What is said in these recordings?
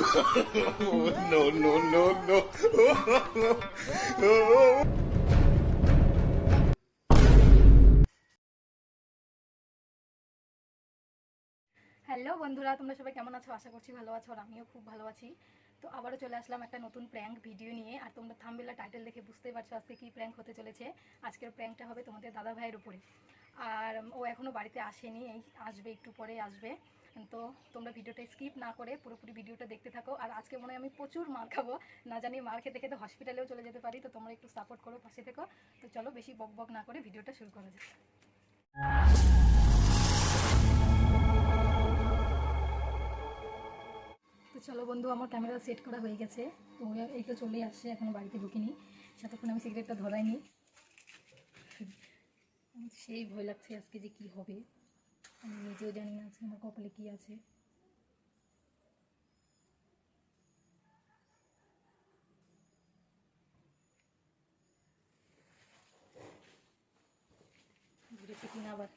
no, no, no, no. Hello বন্ধুরা তোমরা সবাই কেমন আছো? আশা করছি ভালো আছো আর আমিও খুব ভালো আছি। তো আবারও চলে আসলাম একটা নতুন প্র্যাঙ্ক ভিডিও নিয়ে। আর তোমরা থাম্বেলা টাইটেল দেখে বুঝতেই পারছ আজকে কী প্র্যাঙ্ক হতে চলেছে। আজকের প্র্যাঙ্কটা হবে তোমাদের দাদা ভাইয়ের উপরে। আর ও এখনও বাড়িতে আসেনি এই আসবে একটু পরে আসবে। তো তোমরা ভিডিওটা স্কিপ না করে পুরোপুরি ভিডিওটা দেখতে থাকো। আর আজকে মনে হয় আমি প্রচুর মার খাব। না জানি মার খেতে খেতে হসপিটালেও চলে যেতে পারি, তো তোমরা একটু সাপোর্ট করো পাশে থেকো। তো চলো বেশি বক বক না করে ভিডিওটা শুরু করা যাক। তো চলো বন্ধু, আমার ক্যামেরা সেট করা হয়ে গেছে। তো এই তো চলে আসছে, এখনও বাড়িতে ঢুকিনি। সাতক্ষণ আমি সিগারেটটা ধরাইনি। সেই ভয় লাগছে আজকে যে কি হবে। আমি নিজেও জানি না আজকে আমার কপালে কি আছে ঘুরেছে কিনা আবার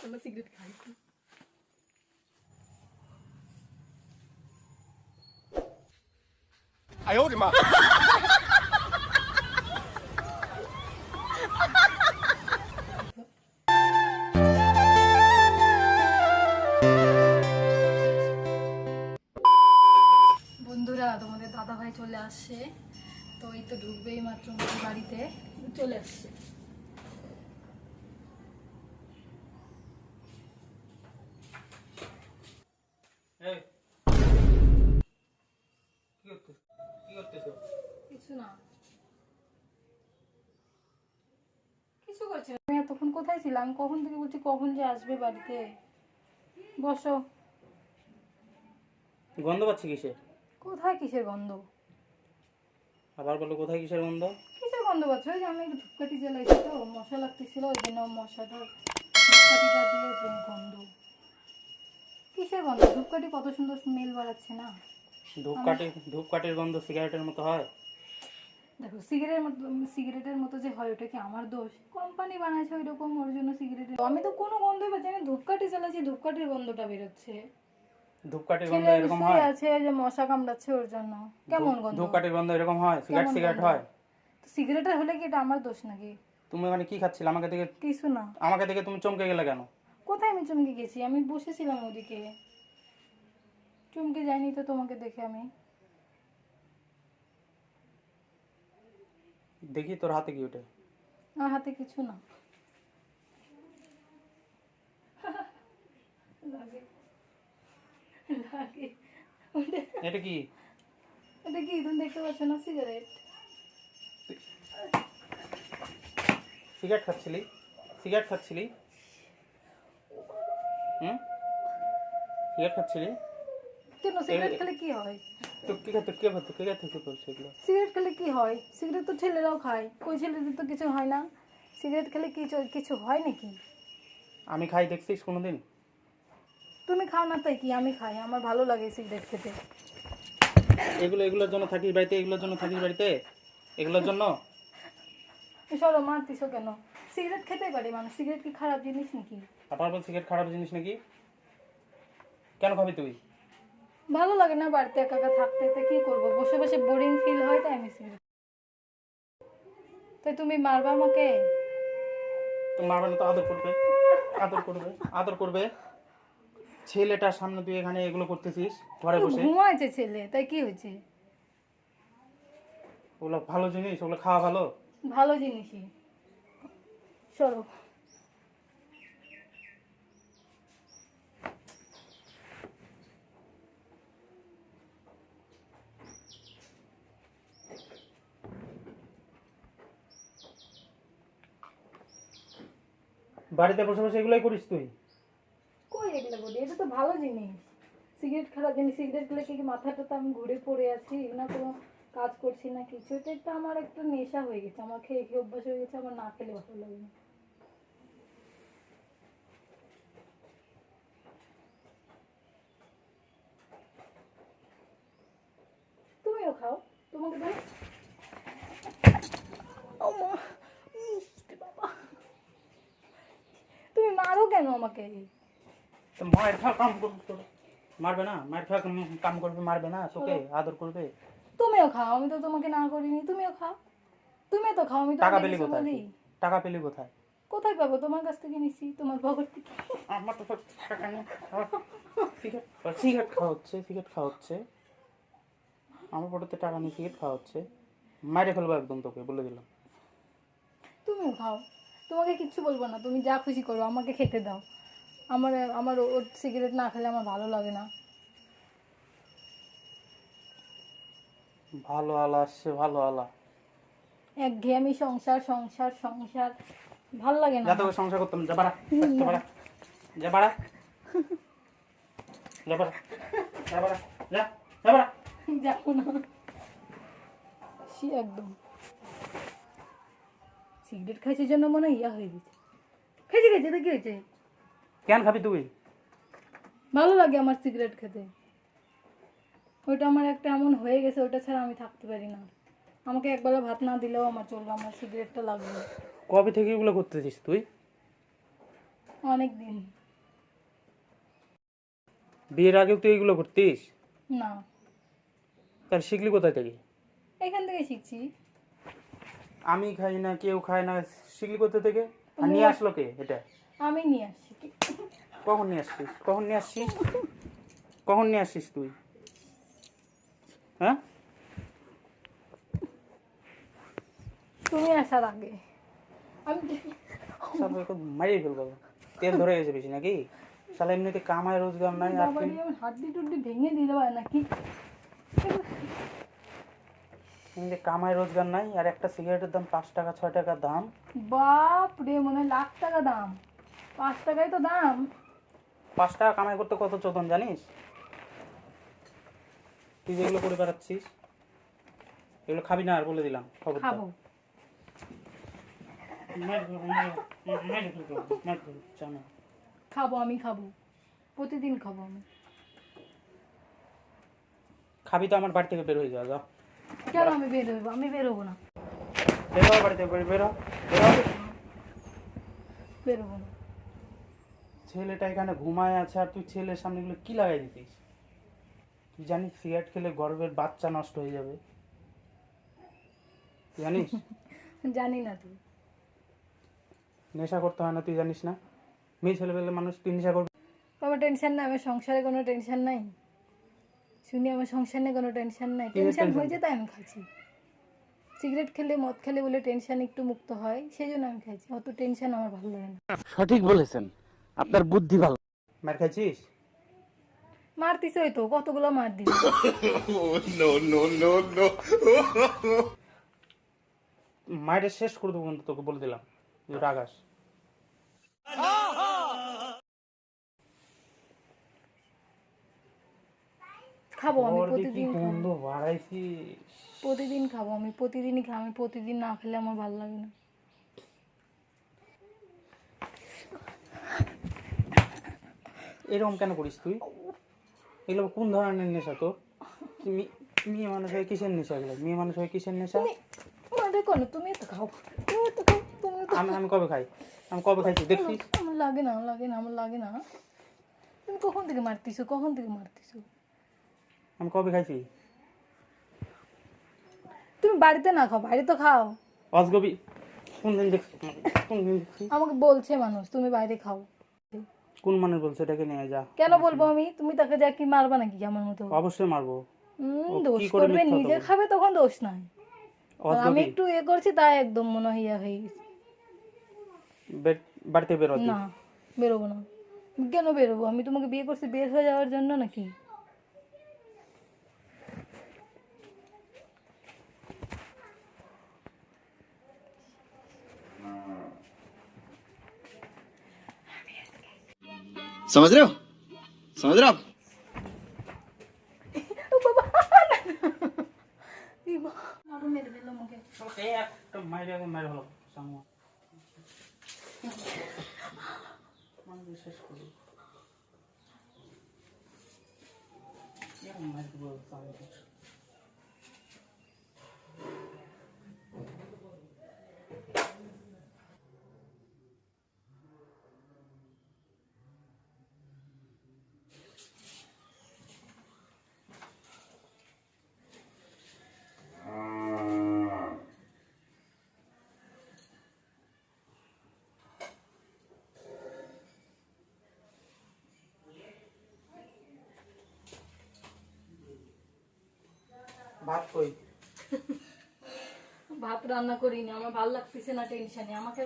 চলো সিগারেট খাই একটু। 哎呦 ঢুকবেই মাত্র বাড়িতে। চলে আসছে। কিছু না। কিছু করছি না। আমি এতক্ষণ কোথায় ছিলাম কখন থেকে বলছি কখন যে আসবে বাড়িতে? বসো। গন্ধ পাচ্ছি কিসের? কোথায় কিসের গন্ধ? আবার বলো কোথায় কিসের গন্ধ? কিসের গন্ধ পাচ্ছ ওই যে আমি একটু ধূপকাঠি জ্বালাইছি তো মশা লাগতেছিল ওই জন্য মশাটার ধূপকাঠিটা দিয়ে গন্ধ। কিসের গন্ধ? ধূপকাঠি কত সুন্দর স্মেল বাড়াচ্ছে না? ধূপকাঠি ধূপকাঠির গন্ধ সিগারেটের মতো হয়? দেখো সিগারেটের মতো সিগারেটের মতো যে হয় ওটা কি আমার দোষ? কোম্পানি বানাইছে ওই রকম ওর জন্য সিগারেটের আমি তো কোনো গন্ধই পাচ্ছি না, ধূপকাঠি চালাচ্ছি ধূপকাঠির গন্ধটা বেরোচ্ছে। ধূপকাঠির গন্ধ এরকম হয়? আছে যে মশা কামড়াচ্ছে ওর জন্য। কেমন গন্ধ? ধূপকাঠির গন্ধ এরকম হয়? সিগারেট সিগারেট হয়? তো সিগারেটের হলে কি এটা আমার দোষ নাকি? তুমি মানে কি খাচ্ছিলে? আমাকে দেখে কিছু না। আমাকে দেখে তুমি চমকে গেলে কেন? কোথায় আমি চমকে গেছি? আমি বসেছিলাম ওদিকে। চমকে যাইনি তো তোমাকে দেখে আমি। দেখি তোর হাতে কি ওঠে আমার হাতে কিছু না। লাগে লাগে। এটা কি? এটা কি? তুমি দেখতে পাচ্ছ না? সিগারেট। সিগারেট খাচ্ছিলি? সিগারেট খাচ্ছিলি? হুম? সিগারেট খাচ্ছিলি? কেন? সিগারেট খেলে কি হয়? তো কি খাতে কে খাতে কে খাতে করছে এগুলো সিগারেট খেলে কি হয়? সিগারেট তো ছেলেরাও খায়। কই ছেলেদের তো কিছু হয় না। সিগারেট খেলে কিছু কিছু হয় নাকি? আমি খাই দেখছিস কোনোদিন? খাও না তাই কি? আমি খাই আমার ভালো লাগে সিগারেট খেতে। এগুলো এগুলোর জন্য থাকিস বাড়িতে? এগুলোর জন্য থাকিস বাড়িতে? এগুলোর জন্য? সরো মারতিছো কেন? সিগারেট খেতে পারে মানুষ। সিগারেট কি খারাপ জিনিস নাকি? আবার বল সিগারেট খারাপ জিনিস নাকি? কেন খাবি তুই? ভালো লাগে না বাড়িতে একা একা থাকতে তো কি করব? বসে বসে বোরিং ফিল হয় তাই আমি সিগারেট তাই তুমি মারবা আমাকে? তো মারবে না তো আদর করবে। আদর করবে আদর করবে। ছেলেটার সামনে তুই এখানে এগুলো করতেছিস ঘরে বসে? ঘুমাইছে ছেলে তাই কি হয়েছে? ওগুলো ভালো জিনিস ওগুলো খাওয়া ভালো? ভালো জিনিসই। সরো। বাড়িতে বসে বসে এগুলোই করিস তুই কই এগুলো বলি এটা তো ভালো জিনিস। সিগারেট খারাপ জিনিস সিগারেট খেলে কি মাথাটা তো আমি ঘুরে পড়ে আছি না কোনো কাজ করছি না কিছু এটা একটা আমার একটা নেশা হয়ে গেছে আমার খেয়ে খেয়ে অভ্যাস হয়ে গেছে আমার না খেলে ভালো লাগে না। তুমিও খাও তোমাকে দাও তুমি মারো কেন আমাকে? তো মায়ের কাম কর তোর। মারবে না খাওয়া কাম করবে মারবে না তোকে আদর করবে। তুমিও খাও আমি তো তোমাকে না করিনি তুমিও খাও। তুমিও তো খাও আমি তো টাকা পেলি কোথায়? টাকা পেলি কোথায়? কোথায় পাবো? তোমার কাছ থেকে নিছি তোমার পকেট থেকে। আমার তো টাকা নেই সিগারেট খাওয়া হচ্ছে সিগারেট খাওয়া হচ্ছে। আমার টাকা নিয়ে সিগারেট খাওয়া হচ্ছে। মাইরে ফেলব একদম তোকে বলে দিলাম। তুমিও খাও। তোমাকে কিচ্ছু বলব না তুমি যা খুশি করো আমাকে খেতে দাও। আমার আমার ওর সিগারেট না খেলে আমার ভালো লাগে না। ভালো আলা আসছে ভালো আলা। এক ঘেয়ামি সংসার সংসার সংসার ভালো লাগে না। যা তোকে সংসার করতাম যা বাড়া যা বাড়া যা বাড়া। যা বাড়া যা বাড়া যা যা বাড়া। যাব না সে একদম। সিগারেট খাইছে জন্য মনে হয় ইয়া হয়ে গেছে। খেয়েছে খেয়েছে তো কি হয়েছে। কেন খাবি তুই? ভালো লাগে আমার সিগারেট খেতে। ওইটা আমার একটা এমন হয়ে গেছে ওটা ছাড়া আমি থাকতে পারি না। আমাকে একবেলা ভাত না দিলেও আমার চলবে আমার সিগারেটটা লাগবে। কবে থেকে এগুলো করতেছিস তুই? অনেক দিন বিয়ের আগেও তুই এগুলো করতিস? না। তার শিখলি কোথায় থেকে? এখান থেকে শিখছি। আমি খাই না কেউ খায় না শিখলি কোথা থেকে? আর নিয়ে আসলো কে এটা? আমি নিয়ে আসছি কখন নিয়ে আসছিস? কখন নিয়ে আসছিস? কখন নিয়ে আসছিস তুই? হ্যাঁ? তুমি আসার আগে। আমি সব মারিয়ে ফেলব। তেল ধরে গেছে বেশি নাকি? তাহলে এমনিতে কামায় রোজগার নাই আর হাড্ডি টুড্ডি ভেঙে দিলে হয় নাকি? এমনিতে কামায় রোজগার নাই আর একটা সিগারেটের দাম পাঁচ টাকা ছয় টাকা দাম। বাপ রে মনে হয় লাখ টাকা দাম। পাঁচ টাকাই তো দাম। পাঁচ টাকা কামাই করতে কত চোদন জানিস? তুই যেগুলো করে বেড়াচ্ছিস এগুলো খাবি না আর বলে দিলাম খবর খাব। খাব আমি খাব। প্রতিদিন খাব আমি। খাবি তো আমার বাড়ি থেকে বের হয়ে যাওয়া যাও। কেন আমি বের হইবো? আমি বেরোবো না। বের হও বাড়ি থেকে বের বের হও, বের। বেরোবো না। ছেলেটা এখানে ঘুমায় আছে আর তুই ছেলের সামনে এগুলো কি লাগাই দিতিস? তুই জানিস সিগারেট খেলে গর্ভের বাচ্চা নষ্ট হয়ে যাবে। তুই জানিস? জানি না তুই। নেশা করতে হয় না তুই জানিস না? মেয়ে ছেলে পেলে মানুষ তুই নেশা করবে। আমার টেনশন নাই আমার সংসারে কোনো টেনশন নাই। শুনি আমার সংসার নিয়ে কোনো টেনশন নাই। টেনশন? হয়েছে তাই আমি খাচ্ছি। সিগারেট খেলে মদ খেলে বলে টেনশন একটু মুক্ত হয় সেই জন্য আমি খাইছি অত টেনশন আমার ভালো লাগে না। সঠিক বলেছেন। আপনার বুদ্ধি ভালো। মার খাইছিস? মারতিস ওই তো কতগুলো মার দিল। মায়ের শেষ করে দেবো কিন্তু তোকে বলে দিলাম। তুই রাগাস খাব আমি প্রতিদিন খাব। গন্ধ বাড়াইছিস। প্রতিদিন খাব আমি প্রতিদিনই খাব। আমি প্রতিদিন না খেলে আমার ভালো লাগে না। এরকম কেন করিস তুই? এগুলো কোন ধরনের নেশা তোর? মেয়ে মানুষ হয়ে কিসের নেশা এগুলো? মেয়ে মানুষ হয়ে কিসের নেশা? মারে কোনো তুমি তো খাও। তুমি তো খাও। তুমি তো আমি আমি কবে খাই? আমি কবে খাইছি দেখছিস? আমার লাগে না লাগে না আমার লাগে না। তুমি কখন থেকে মারতিছো? কখন থেকে মারতিছো? আমি কবে খাইছি তুমি বাড়িতে না খাও বাইরে তো খাও। দেখছি? কোন দিন দেখছি? আমাকে বলছে মানুষ তুমি বাইরে খাও। কোন মানে বলছো এটাকে নিয়ে যা। কেন বলব আমি? তুমি তাকে যা কি মারবা নাকি আমার মতো? অবশ্যই মারবো। দোষ করবে নিজে খাবে তখন দোষ নাই। আমি একটু এ করছি তাই একদম মনে হইয়া হই হয়ে গেছে। বাড়িতে বেরো না বেরোবো না। কেন বেরোবো? আমি তোমাকে বিয়ে করছি বের হয়ে যাওয়ার জন্য নাকি? समझ रहे हो समझ रहे हो आप ও ভাত রান্না করিনি আমার ভালো লাগতেছে না টেনশনে আমাকে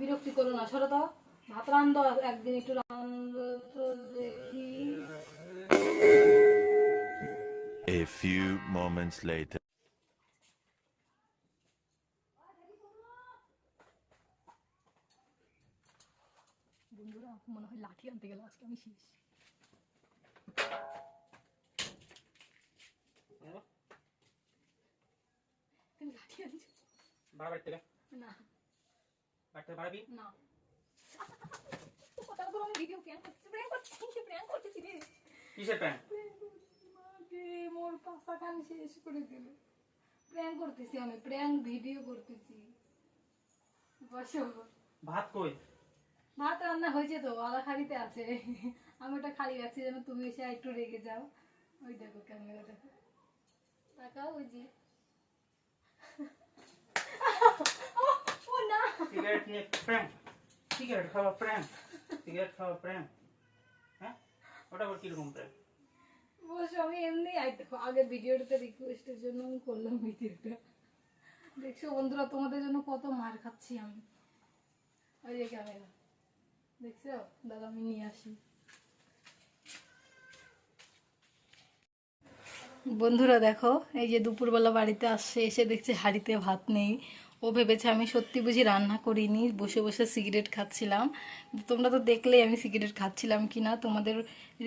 বিরক্তি করো না। সরো তো। ভাত রান্ধো একদিন একটু রান্ধো তো দেখি। A few moments later. বন্ধুরা মনে হয় লাঠি আনতে গেল আজকে আমি শেষ। তুমি লাঠি আনছো? বাড়া থেকে। না। বাড়ি থেকে বাড়াবি? না। কথা বলো আমি ভিডিও প্র্যাঙ্ক করতেছি প্র্যাঙ্ক করতেছি প্র্যাঙ্ক করতেছি রে। কিসের প্যান্ট মাকে মোর পাশা কান শেষ করে দিল। প্র্যাঙ্ক করতেছি আমি প্র্যাঙ্ক ভিডিও করতেছি। বসো। ভাত কই? ভাত রান্না হয়েছে তো আলা খালিতে আছে। আমি ওটা খালি রাখছি যেন তুমি এসে একটু রেগে যাও। ওই দেখো ক্যামেরা দেখো তাকাও ওই যে। খাওয়া প্র্যাঙ্ক সিগারেট খাওয়া প্র্যাঙ্ক হ্যাঁ? ওটা আবার কীরকম বসো আমি এমনি আগের ভিডিওটাতে রিকোয়েস্টের জন্য করলাম ভিডিওটা দেখছ, বন্ধুরা তোমাদের জন্য কত মার খাচ্ছি আমি। ওই যে ক্যামেরা দেখছ? দাদা, আমি নিয়ে আসি। বন্ধুরা দেখো, এই যে দুপুরবেলা বাড়িতে আসছে, এসে দেখছে হাঁড়িতে ভাত নেই। ও ভেবেছে আমি সত্যি বুঝি রান্না করিনি, বসে বসে সিগারেট খাচ্ছিলাম। তোমরা তো দেখলেই আমি সিগারেট খাচ্ছিলাম কি না তোমাদের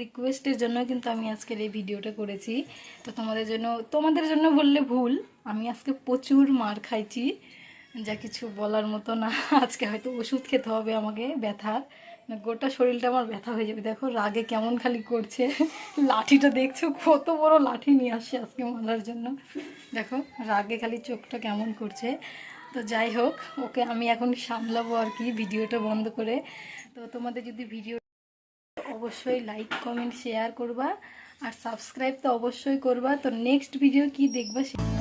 রিকোয়েস্টের জন্য কিন্তু আমি আজকের এই ভিডিওটা করেছি। তো তোমাদের জন্য তোমাদের জন্য বললে ভুল, আমি আজকে প্রচুর মার খাইছি। যা কিছু বলার মতো না, আজকে হয়তো ওষুধ খেতে হবে আমাকে, ব্যথার। গোটা শরীরটা আমার ব্যথা হয়ে যাবে। দেখো, রাগে কেমন খালি করছে। লাঠিটা দেখছ, কত বড় লাঠি নিয়ে আসছে আজকে মালার জন্য। দেখো, রাগে খালি চোখটা কেমন করছে। তো যাই হোক, ওকে আমি এখন সামলাবো আর কি ভিডিওটা বন্ধ করে। তো তোমাদের যদি ভিডিও অবশ্যই লাইক কমেন্ট শেয়ার করবা। আর সাবস্ক্রাইব তো অবশ্যই করবা। তো নেক্সট ভিডিও কি দেখবা সে